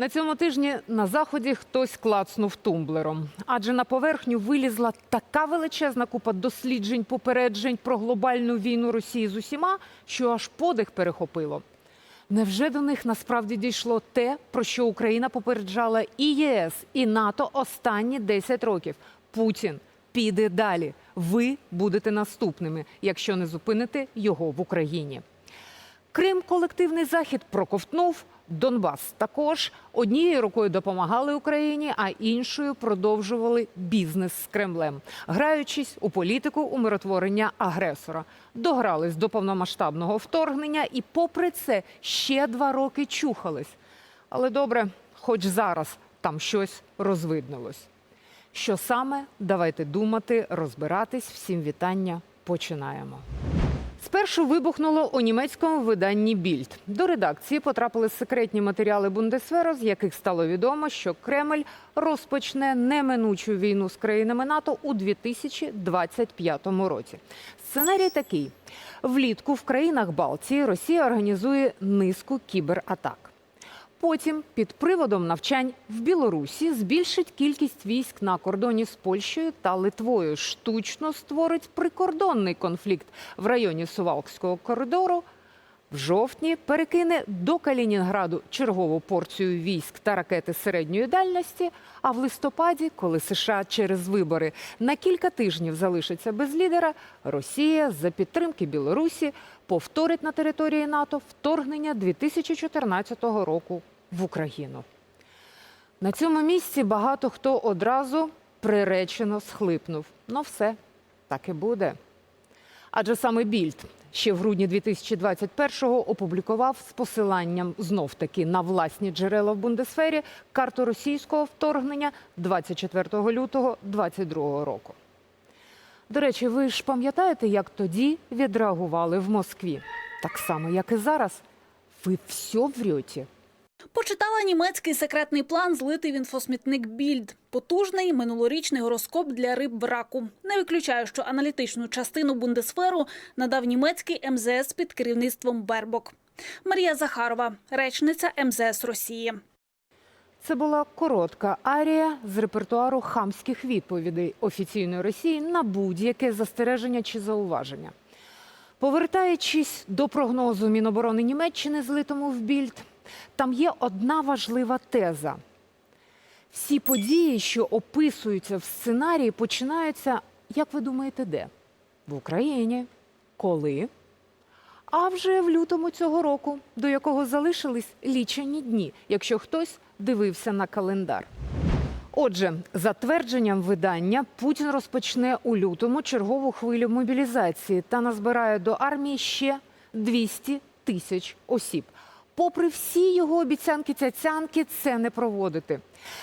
На цьому тижні на заході хтось клацнув тумблером, адже на поверхню вилізла така величезна купа досліджень, попереджень про глобальну війну Росії з усіма, що аж подих перехопило. Невже до них насправді дійшло те, про що Україна попереджала і ЄС, і НАТО останні 10 років? Путін піде далі. Ви будете наступними, якщо не зупините його в Україні. Крим колективний захід проковтнув. Донбас також однією рукою допомагали Україні, а іншою продовжували бізнес з Кремлем, граючись у політику умиротворення агресора. Догрались до повномасштабного вторгнення і, попри це, ще два роки чухались. Але добре, хоч зараз там щось розвиднулось. Що саме? Давайте думати, розбиратись. Всім вітання. Починаємо. Спершу вибухнуло у німецькому виданні Більд. До редакції потрапили секретні матеріали Бундесвера, з яких стало відомо, що Кремль розпочне неминучу війну з країнами НАТО у 2025 році. Сценарій такий: влітку в країнах Балтії Росія організує низку кібератак. Потім під приводом навчань в Білорусі збільшить кількість військ на кордоні з Польщею та Литвою. Штучно створить прикордонний конфлікт в районі Сувалкського коридору. В жовтні перекине до Калінінграду чергову порцію військ та ракети середньої дальності. А в листопаді, коли США через вибори на кілька тижнів залишиться без лідера, Росія за підтримки Білорусі повторить на території НАТО вторгнення 2014 року в Україну. На цьому місці багато хто одразу приречено схлипнув. Ну все, так і буде. Адже саме Більд ще в грудні 2021-го опублікував з посиланням знов таки на власні джерела в Бундесфері карту російського вторгнення 24 лютого 2022 року. До речі, ви ж пам'ятаєте, як тоді відреагували в Москві? Так само, як і зараз. Ви все врете. Почитала німецький секретний план, злитий в інфосмітник Більд. Потужний минулорічний гороскоп для риб в раку. Не виключаю, що аналітичну частину бундесферу надав німецький МЗС під керівництвом Бербок. Марія Захарова, речниця МЗС Росії. Це була коротка арія з репертуару хамських відповідей офіційної Росії на будь-яке застереження чи зауваження. Повертаючись до прогнозу Міноборони Німеччини, злитому в Більд, там є одна важлива теза. Всі події, що описуються в сценарії, починаються, як ви думаєте, де? В Україні. Коли? А вже в лютому цього року, до якого залишились лічені дні, якщо хтось дивився на календар. Отже, за твердженням видання, Путін розпочне у лютому чергову хвилю мобілізації та назбирає до армії ще 200 тисяч осіб. Попри всі його обіцянки цяцянки, це не проводити.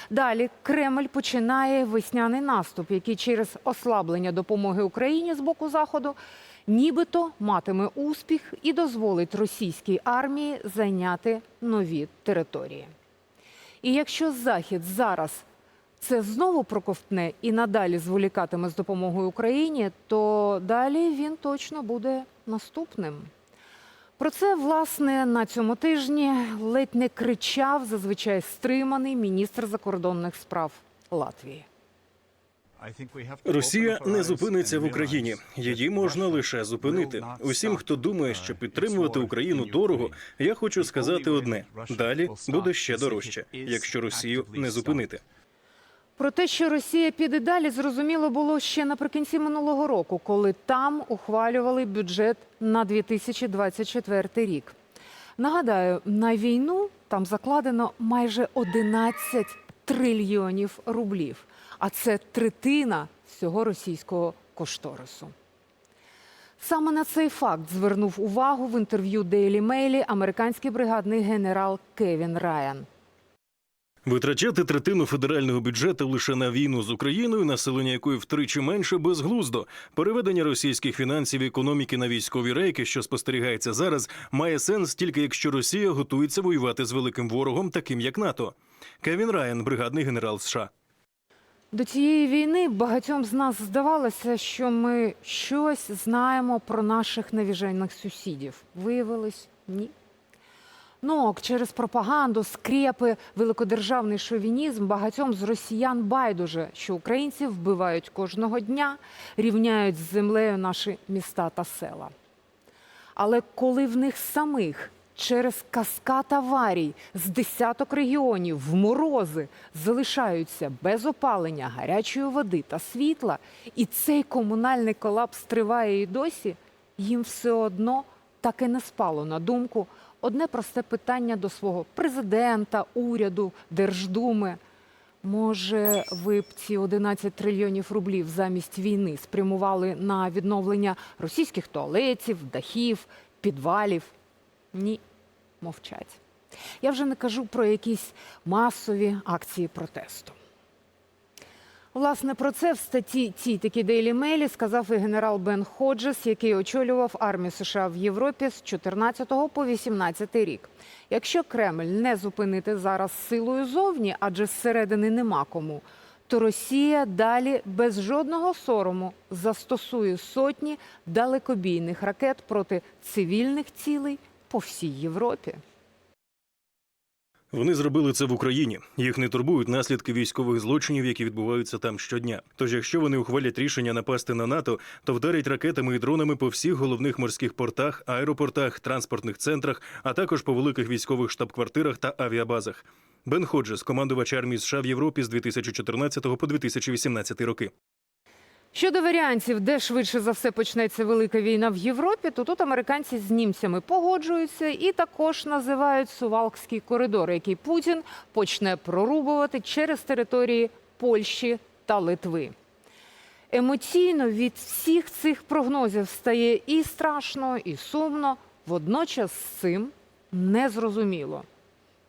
Далі Кремль починає весняний наступ, який через ослаблення допомоги Україні з боку заходу нібито матиме успіх і дозволить російській армії зайняти нові території. І якщо Захід зараз це знову проковтне і надалі зволікатиме з допомогою Україні, то далі він точно буде наступним. Про це, власне, на цьому тижні ледь не кричав зазвичай стриманий міністр закордонних справ Латвії. Росія не зупиниться в Україні. Її можна лише зупинити. Усім, хто думає, що підтримувати Україну дорого, я хочу сказати одне: далі буде ще дорожче, якщо Росію не зупинити. Про те, що Росія піде далі, зрозуміло було ще наприкінці минулого року, коли там ухвалювали бюджет на 2024 рік. Нагадаю, на війну там закладено майже 11 трильйонів рублів, а це третина всього російського кошторису. Саме на цей факт звернув увагу в інтерв'ю Daily Mail американський бригадний генерал Кевін Райан. Витрачати третину федерального бюджету лише на війну з Україною, населення якої втричі менше безглуздо. Переведення російських фінансів і економіки на військові рейки, що спостерігається зараз, має сенс тільки якщо Росія готується воювати з великим ворогом, таким як НАТО. Кевін Райан, бригадний генерал США. До цієї війни багатьом з нас здавалося, що ми щось знаємо про наших навіжених сусідів. Виявилось ні. Ну, через пропаганду, скрепи, великодержавний шовінізм багатьом з росіян байдуже, що українців вбивають кожного дня, рівняють з землею наші міста та села. Але коли в них самих через каскад аварій з десяток регіонів в морози залишаються без опалення, гарячої води та світла, і цей комунальний колапс триває і досі, їм все одно так і не спало на думку одне просте питання до свого президента, уряду, Держдуми. Може, ви б ці 11 трильйонів рублів замість війни спрямували на відновлення російських туалетів, дахів, підвалів? Ні, мовчать. Я вже не кажу про якісь масові акції протесту. Власне, про це в статті цій такі Daily Mail сказав і генерал Бен Ходжес, який очолював армію США в Європі з 14 по 18 рік. Якщо Кремль не зупинити зараз силою зовні, адже зсередини нема кому, то Росія далі без жодного сорому застосує сотні далекобійних ракет проти цивільних цілей по всій Європі. Вони зробили це в Україні. Їх не турбують наслідки військових злочинів, які відбуваються там щодня. Тож, якщо вони ухвалять рішення напасти на НАТО, то вдарять ракетами і дронами по всіх головних морських портах, аеропортах, транспортних центрах, а також по великих військових штаб-квартирах та авіабазах. Бен Ходжес, командувач армії США в Європі з 2014 по 2018 роки. Щодо варіантів, де швидше за все почнеться велика війна в Європі, то тут американці з німцями погоджуються і також називають Сувалкський коридор, який Путін почне прорубувати через території Польщі та Литви. Емоційно від всіх цих прогнозів стає і страшно, і сумно. Водночас з цим незрозуміло.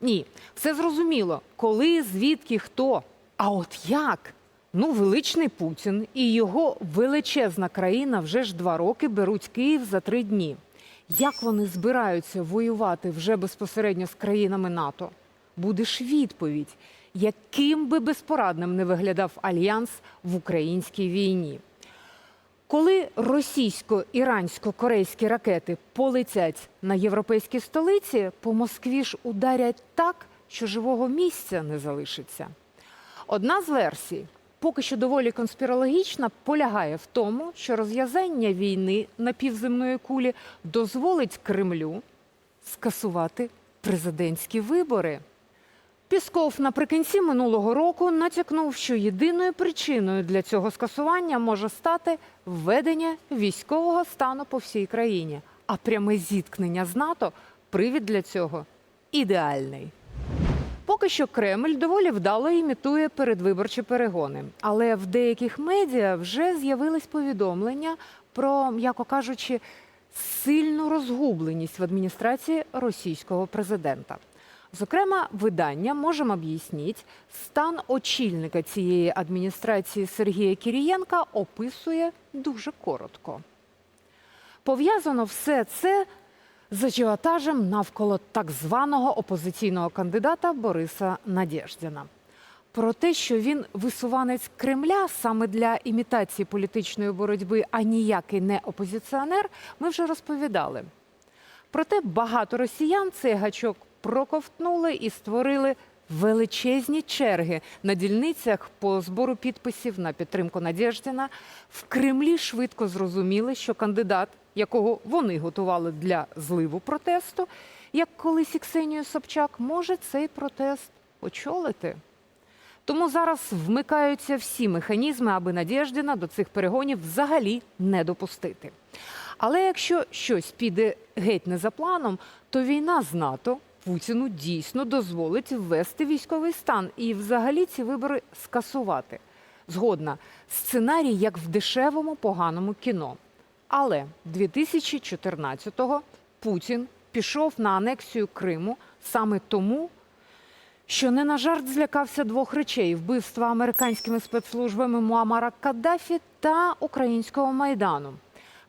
Ні, все зрозуміло, коли, звідки, хто. А от як? Ну, величний Путін і його величезна країна вже ж два роки беруть Київ за три дні. Як вони збираються воювати вже безпосередньо з країнами НАТО? Буде ж відповідь, яким би безпорадним не виглядав альянс в українській війні. Коли російсько-ірансько-корейські ракети полетять на європейські столиці, по Москві ж ударять так, що живого місця не залишиться. Одна з версій, поки що доволі конспірологічна, полягає в тому, що розв'язання війни на півземної кулі дозволить Кремлю скасувати президентські вибори. Пісков наприкінці минулого року натякнув, що єдиною причиною для цього скасування може стати введення військового стану по всій країні. А пряме зіткнення з НАТО привід для цього ідеальний. Поки що Кремль доволі вдало імітує передвиборчі перегони, але в деяких медіа вже з'явились повідомлення про, м'яко кажучи, сильну розгубленість в адміністрації російського президента. Зокрема, видання можемо об'ясніть, стан очільника цієї адміністрації Сергія Кірієнка описує дуже коротко. Пов'язано все це з ажіотажем навколо так званого опозиційного кандидата Бориса Надєждіна. Про те, що він висуванець Кремля саме для імітації політичної боротьби, а ніякий не опозиціонер, ми вже розповідали. Проте багато росіян цей гачок проковтнули і створили величезні черги на дільницях по збору підписів на підтримку Надєждіна. В Кремлі швидко зрозуміли, що кандидат, якого вони готували для зливу протесту, як колись і Ксенію Собчак, може цей протест очолити. Тому зараз вмикаються всі механізми, аби Надєждіна до цих перегонів взагалі не допустити. Але якщо щось піде геть не за планом, то війна з НАТО Путіну дійсно дозволить ввести військовий стан і взагалі ці вибори скасувати. Згодна, сценарій як в дешевому поганому кіно. Але 2014-го Путін пішов на анексію Криму саме тому, що не на жарт злякався двох речей: вбивства американськими спецслужбами Муамара Каддафі та українського майдану.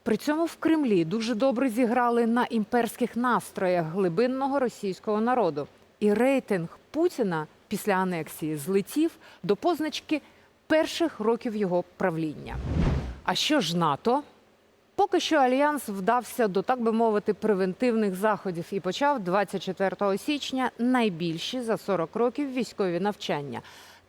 При цьому в Кремлі дуже добре зіграли на імперських настроях глибинного російського народу. І рейтинг Путіна після анексії злетів до позначки перших років його правління. А що ж НАТО? Поки що альянс вдався до так би мовити превентивних заходів і почав 24 січня найбільші за 40 років військові навчання.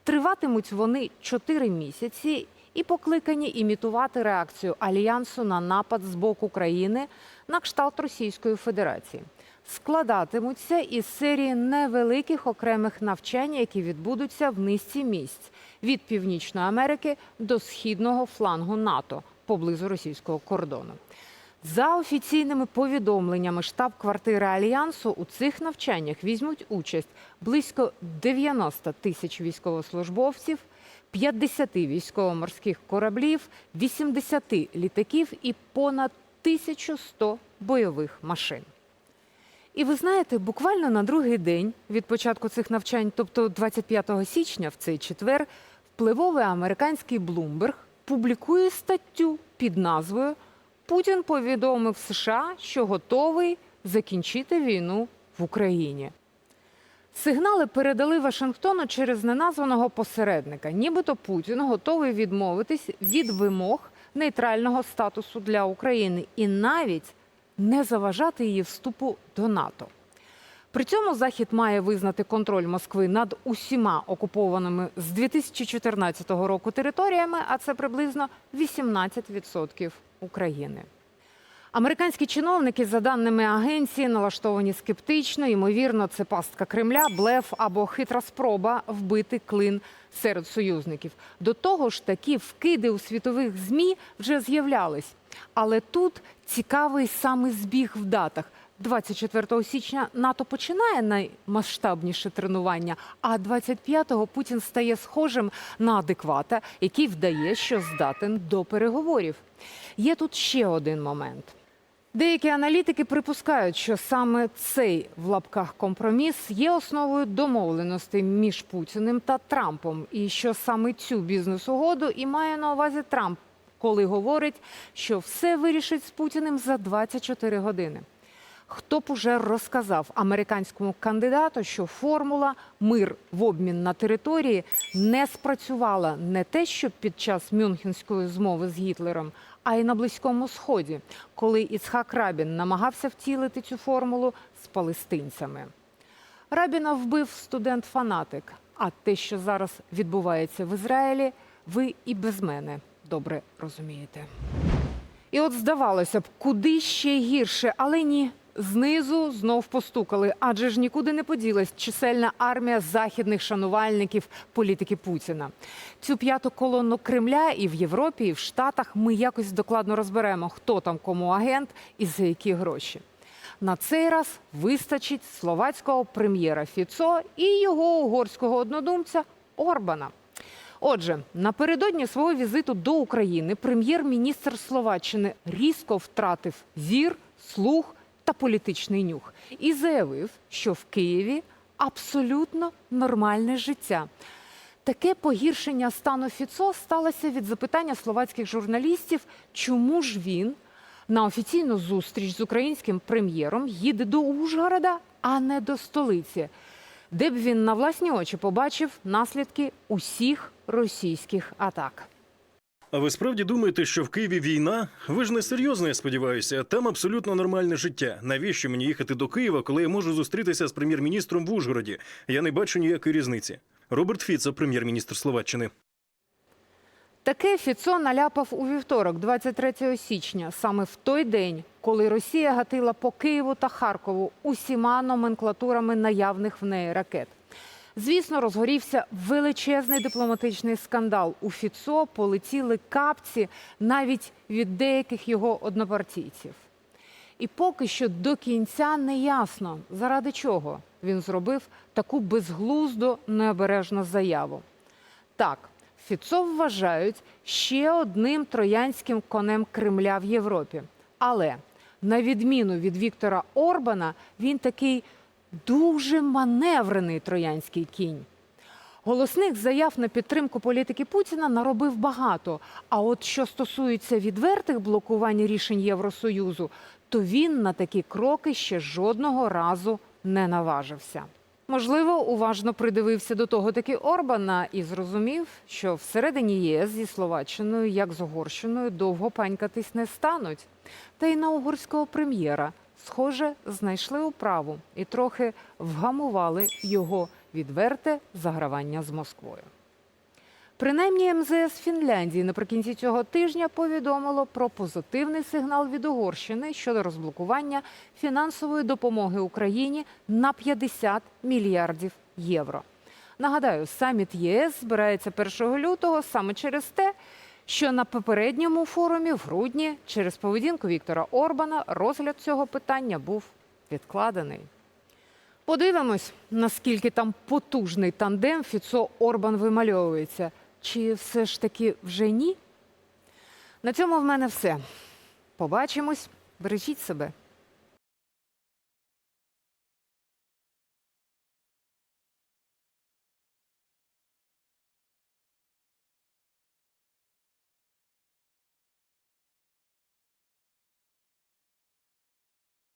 Триватимуть вони 4 місяці і покликані імітувати реакцію альянсу на напад з боку країни на кшталт Російської Федерації. Складатимуться із серії невеликих окремих навчань, які відбудуться в низці місць від Північної Америки до східного флангу НАТО поблизу російського кордону. За офіційними повідомленнями штаб-квартири альянсу у цих навчаннях візьмуть участь близько 90 тисяч військовослужбовців, 50 військово-морських кораблів, 80 літаків і понад 1100 бойових машин. І ви знаєте, буквально на другий день від початку цих навчань, тобто 25 січня, в цей четвер, впливовий американський Блумберг публікує статтю під назвою Путін повідомив США, що готовий закінчити війну в Україні. Сигнали передали Вашингтону через неназваного посередника. Нібито Путін готовий відмовитись від вимог нейтрального статусу для України і навіть не заважати її вступу до НАТО. При цьому Захід має визнати контроль Москви над усіма окупованими з 2014 року територіями, а це приблизно 18% України. Американські чиновники, за даними агенції, налаштовані скептично. Ймовірно, це пастка Кремля, блеф або хитра спроба вбити клин серед союзників. До того ж, такі вкиди у світових змі вже з'являлись. Але тут цікавий саме збіг в датах. 24 січня НАТО починає наймасштабніше тренування, а 25-го Путін стає схожим на адеквата, який вдає, що здатен до переговорів. Є тут ще один момент. Деякі аналітики припускають, що саме цей в лапках компроміс є основою домовленостей між Путіним та Трампом, і що саме цю бізнес-угоду і має на увазі Трамп, коли говорить, що все вирішить з Путіним за 24 години. Хто б уже розказав американському кандидату, що формула мир в обмін на території не спрацювала не те, що під час Мюнхенської змови з Гітлером, а й на близькому сході, коли Іцхак Рабін намагався втілити цю формулу з палестинцями. Рабіна вбив студент-фанатик. А те, що зараз відбувається в Ізраїлі, ви і без мене добре розумієте. І от здавалося б, куди ще гірше, але ні. Знизу знов постукали, адже ж нікуди не поділась чисельна армія західних шанувальників політики Путіна. Цю п'яту колонну Кремля і в Європі, і в Штатах ми якось докладно розберемо, хто там кому агент і за які гроші. На цей раз вистачить словацького прем'єра Фіцо і його угорського однодумця Орбана. Отже, напередодні свого візиту до України прем'єр-міністр Словаччини різко втратив зір, слух та політичний нюх і заявив, що в Києві абсолютно нормальне життя. Таке погіршення стану Фіцо сталося від запитання словацьких журналістів, чому ж він на офіційну зустріч з українським прем'єром їде до Ужгорода, а не до столиці, де б він на власні очі побачив наслідки усіх російських атак. А ви справді думаєте, що в Києві війна? Ви ж не серйозно, я сподіваюся. Там абсолютно нормальне життя. Навіщо мені їхати до Києва, коли я можу зустрітися з прем'єр-міністром в Ужгороді? Я не бачу ніякої різниці. Роберт Фіцо, прем'єр-міністр Словаччини. Таке Фіцо наляпав у вівторок, 23 січня, саме в той день, коли Росія гатила по Києву та Харкову усіма номенклатурами наявних в неї ракет. Звісно, розгорівся величезний дипломатичний скандал. У Фіцо полетіли капці навіть від деяких його однопартійців. І поки що до кінця не ясно, заради чого він зробив таку безглуздо необережну заяву. Так, Фіцо вважають ще одним троянським конем Кремля в Європі. Але на відміну від Віктора Орбана, він такий дуже маневрений троянський кінь. Голосних заяв на підтримку політики Путіна наробив багато. А от що стосується відвертих блокувань рішень Євросоюзу, то він на такі кроки ще жодного разу не наважився. Можливо, уважно придивився до того таки Орбана і зрозумів, що всередині ЄС зі Словаччиною, як з Угорщиною, довго панькатись не стануть. Та й на угорського прем'єра, схоже, знайшли управу і трохи вгамували його відверте загравання з Москвою. Принаймні МЗС Фінляндії наприкінці цього тижня повідомило про позитивний сигнал від Угорщини щодо розблокування фінансової допомоги Україні на 50 мільярдів євро. Нагадаю, саміт ЄС збирається 1 лютого саме через те, що на попередньому форумі в грудні через поведінку Віктора Орбана розгляд цього питання був відкладений. Подивимось, наскільки там потужний тандем Фіцо Орбан вимальовується. Чи все ж таки вже ні? На цьому в мене все. Побачимось. Бережіть себе.